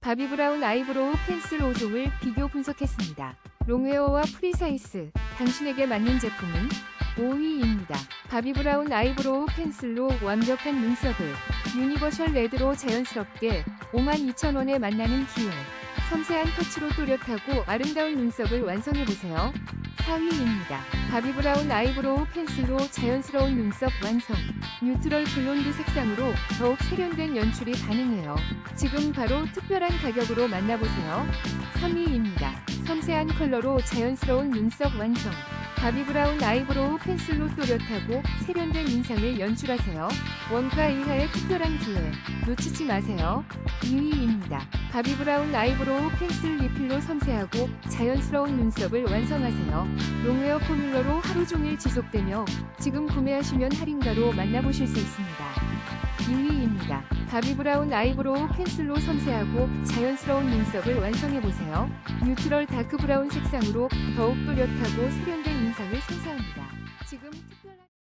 바비 브라운 아이브로우 펜슬 5종을 비교 분석했습니다. 롱웨어와 프리사이스, 당신에게 맞는 제품은 5위입니다. 바비 브라운 아이브로우 펜슬로 완벽한 눈썹을 유니버셜 레드로 자연스럽게 52,000원에 만나는 기회. 섬세한 터치로 또렷하고 아름다운 눈썹을 완성해보세요. 4위입니다. 바비 브라운 아이브로우 펜슬로 자연스러운 눈썹 완성. 뉴트럴 블론드 색상으로 더욱 세련된 연출이 가능해요. 지금 바로 특별한 가격으로 만나보세요. 3위입니다. 섬세한 컬러로 자연스러운 눈썹 완성. 바비 브라운 아이브로우 펜슬로 또렷하고 세련된 인상을 연출하세요. 원가 이하의 특별한 기회. 놓치지 마세요. 2위입니다. 바비 브라운 아이브로우 펜슬 리필로 섬세하고 자연스러운 눈썹을 완성하세요. 롱웨어 포뮬러로 하루 종일 지속되며 지금 구매하시면 할인가로 만나보실 수 있습니다. 2위입니다. 바비 브라운 아이브로우 펜슬로 섬세하고 자연스러운 눈썹을 완성해보세요. 뉴트럴 다크 브라운 색상으로 더욱 또렷하고 세련 지금 특별한